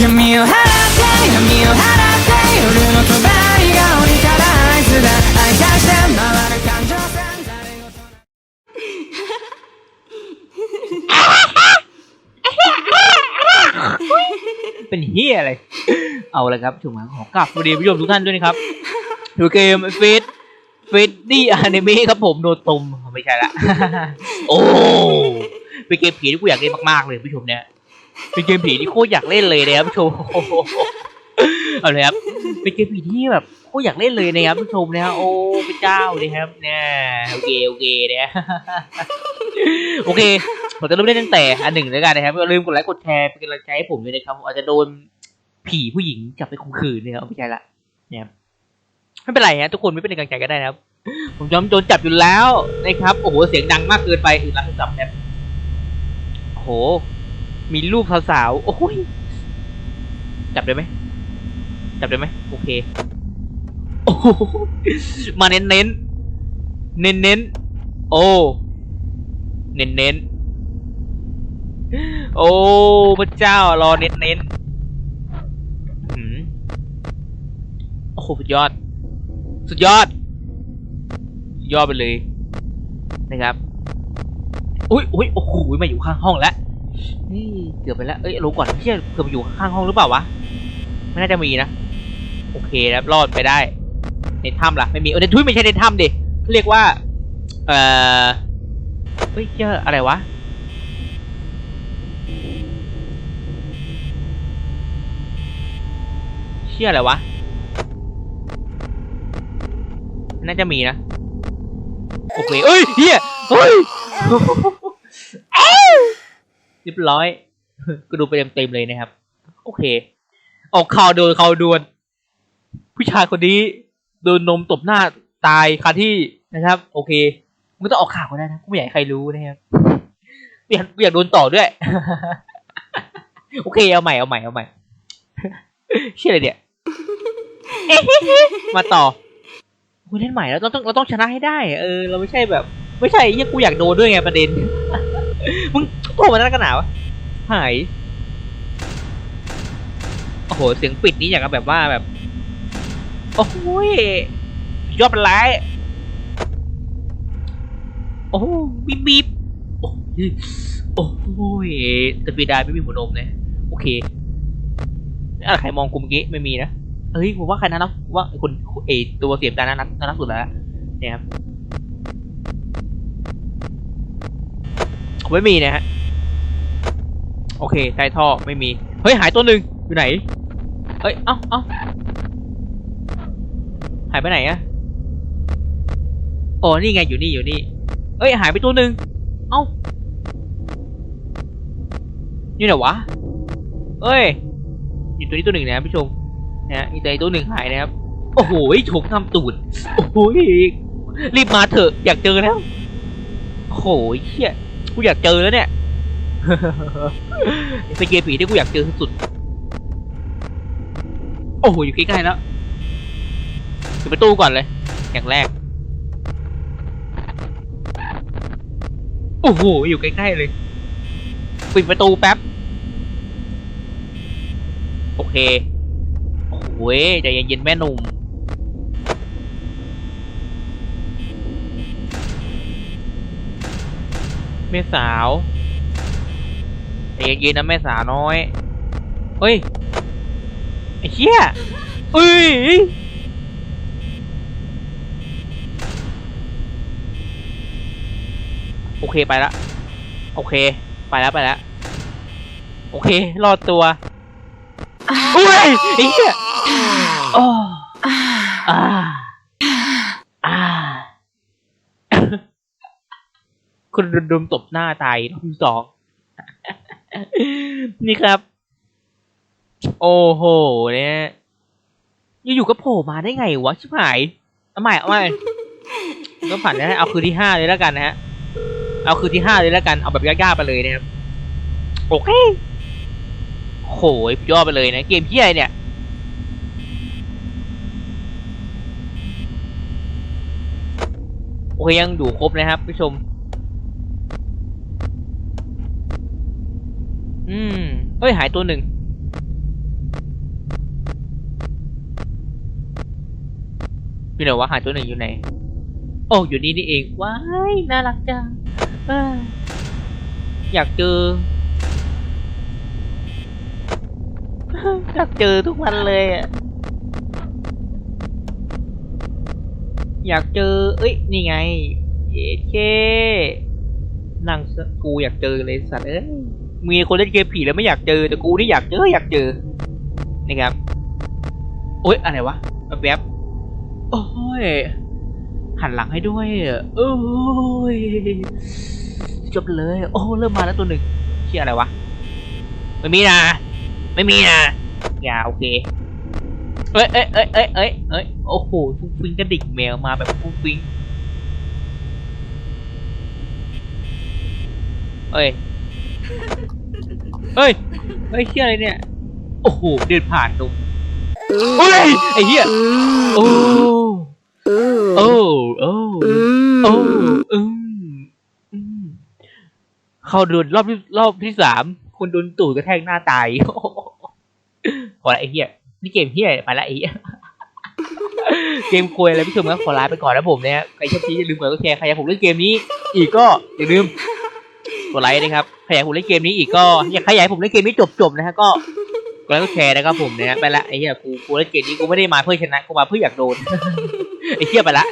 闇を払って闇を払って夜の帳が鬼から合図だ愛さして回る感情線誰事な เป็นเฮียอะไร เอาเลยครับช่วงมาขอกราบสวัสดีผู้ชมทุกท่านด้วยนะครับดูเกมเฟสเฟสดี้อนิเมะครับผมโดนตุมไม่ใช่ละ โอ้เป็นเกมผีที่กูอยากเล่นมากๆเลยผู้ชมเนี่ย เป็นเกมผีที่โคตรอยากเล่นเลยนะครับผู้ชมเอาเลยครับเป็นเกมผีที่แบบโคตรอยากเล่นเลยนะครับผู้ชมนะฮะโอ้พระเจ้าเลยครับเนี่ยโอเคโอเคเนี่ยโอเคผมจะเริ่มเล่นตั้งแต่อันหนึ่งแล้วกันนะครับอย่าลืมกดไลค์กดแชร์เป็นกำลังใจให้ผมด้วยนะครับอาจจะโดนผีผู้หญิงจับไปข่มขืนเนี่ยไม่ใช่ละเนี่ยไม่เป็นไรฮะทุกคนไม่เป็นกำลังใจก็ได้นะครับ ผมยอมโดนจับอยู่แล้วนะครับ โอ้โห เสียงดังมากเกินไปอือรับโทรศัพท์แบบโอ้โห มีรูปสาวๆ โอ้ย จับได้ไหม จับได้ไหม โอเค โอ้มาเน้นเน้น เน้นเน้นๆโอ้ เน้นเน้นๆโอ้ พระเจ้า รอเน้นเน้นๆหืมโอ้โหสุดยอด สุดยอด ยอดไปเลย นะครับ อุ้ยอุ้ยโอ้โหมาอยู่ข้างห้องแล้ว นี่เกือบไปแล้ว เอ้ยรู้ก่อนไม่ใช่เกือบอยู่ข้างห้องหรือเปล่าวะ ไม่น่าจะมีนะ โอเคครับรอดไปได้ ในถ้ำล่ะ ไม่มีเออในทุยไม่ใช่ในถ้ำดิเรียกว่า เอ่อ เฮ้ยเจออะไรวะเชื่ออะไรวะ น่าจะมีนะ โอเคเอ้ยเฮียเฮ้ย เรียบร้อย ก็ดูไปเต็มๆเลยนะครับ โอเค ออกข่าวโดนข่าวด่วน ผู้ชายคนนี้โดนนมตบหน้าตายคาที่นะครับ โอเคมึงต้องออกข่าวก็ได้นะกูไม่อยากให้ใครรู้นะครับไม่อยากไม่อยากโดนต่อด้วย โอเคเอาใหม่เอาใหม่เอาใหม่เชื่ออะไรเนี่ยมาต่อกูเล่นใหม่แล้วเราต้องเราต้องชนะให้ได้ เออ เราไม่ใช่แบบ ไม่ใช่ยังกูอยากโดนด้วยไงประเด็น มึง โผล่มาหน้ากันหนาวะหาย โอ้โห เสียงปิดนี้อย่างกับแบบว่าแบบ โอ้โหยยอดเป็นไรโอ้บีบบีบโอ้ยโอ้ยแต่ปีดาไม่มีหัวนมเลยโอเคอะไรใครมองกูเมื่อกี้ไม่มีนะเอ้ยผมว่าใครน่ารักว่าคนเอตัวเสียบตาน่ารักน่ารักสุดแล้วเนี่ยครับไม่มีนะฮะ โอเคใต้ท่อไม่มี เฮ้ยหายตัวหนึ่งอยู่ไหน เอ้ย เอ้าเอ้าหายไปไหนอะโอ้นี่ไงอยู่นี่อยู่นี่ เอ้ยหายไปตัวหนึ่งเอ้านี่ไหนวะ เอ้ยอยู่ตัวนี้ตัวหนึ่งนะครับผู้ชมนะฮะอีตัวตัวหนึ่งหายนะครับ โอ้โหถูกทำตูด โอ้โหรีบมาเถอะอยากเจอแล้วโอ้โหเชี่ยกูอยากเจอแล้วเนี่ย เป็นเกมผีที่กูอยากเจอที่สุด โอ้โห อยู่ใกล้ๆแล้วปิดประตูก่อนเลย อย่างแรก โอ้โห อยู่ใกล้ๆเลย ปิดประตูแป๊บ โอเค โอ้โหใจเย็นๆแม่หนุ่มแม่สาว ใจเย็นๆนะแม่สาวน้อยเฮ้ยไอ้เหี้ยเอ้ยโอเคไปละโอเค ไปแล้วไปแล้วโอเค รอดตัวอุ้ยไอ้เหี้ยโอ้อ่าอ่าคุณดุมตบหน้าตายรอบที่สอง นี่ครับ โอ้โหเนี่ยอยู่ๆก็โผล่มาได้ไงวะชิบหายเอาใหม่เอาใหม่ก็ผ่านนะฮะเอาคืนที่ห้าเลยแล้วกันนะฮะเอาคืนที่ห้าเลยแล้วกันเอาแบบยากๆไปเลยนะครับโอเคโหยยอไปเลยนะเกมที่ไรเนี่ยโอเคยังดูครบนะครับผู้ชม อืม เอ้ย หายตัวหนึ่ง อยู่ไหนวะ หายตัวหนึ่งอยู่ไหน โอ้ อยู่นี่นี่เอง ว้าย น่ารักจังอยากเจอ อยากเจอทุกวันเลยอะอยากเจอ เอ้ย นี่ไง เย้เคนั่งกูอยากเจอเลยสัตว์เอ้ย มีคนเล่นเกมผีแล้วไม่อยากเจอแต่กูนี่อยากเจออยากเจอนี่ครับโอ๊ยอะไรวะแวบโอ้ยหันหลังให้ด้วยโอ้ยจบเลย โอ้เริ่มมาแล้วตัวหนึ่งเชี่ยอะไรวะไม่มีนะไม่มีนะอย่าโอเคเอ้ยเอ้ยเอ้ยเอ้ยเอ้ยเอ้ยโอ้โหฟุ้งฟิงกระดิกแมวมาแบบฟุ้งฟิงเอ้ย เฮ้ยเฮ้ยเชี่ยอะไรเนี่ย โอ้โห เดินผ่านตรงเฮ้ย ไอ้เหี้ย โอ้ โอ้ โอ้ โอ้อืมอืมเข้าโดนรอบที่รอบที่สาม คนโดนตูดกระแทกหน้าตายพอละไอ้เหี้ย นี่เกมเหี้ยไปละไอ้เหี้ย เกมควยอะไรพี่ชมก็ขอลาไปก่อนนะผมเนี่ยใครชอบที่อย่าลืมกดไลค์กดแชร์ ใครอยากผมเล่นเกมนี้ อีกก็อย่าลืม กดไลค์นะครับใครอยากผมเล่นเกมนี้อีกก็อยากใครอยากผมเล่นเกมนี้จบๆนะฮะก็กดไลค์กดแชร์นะครับผมเนี่ยไปละไอ้เหี้ยกูกูเล่นเกมนี้กูไม่ได้มาเพื่อชนะกูมาเพื่ออยากโดนไอ้เหี้ยไปละ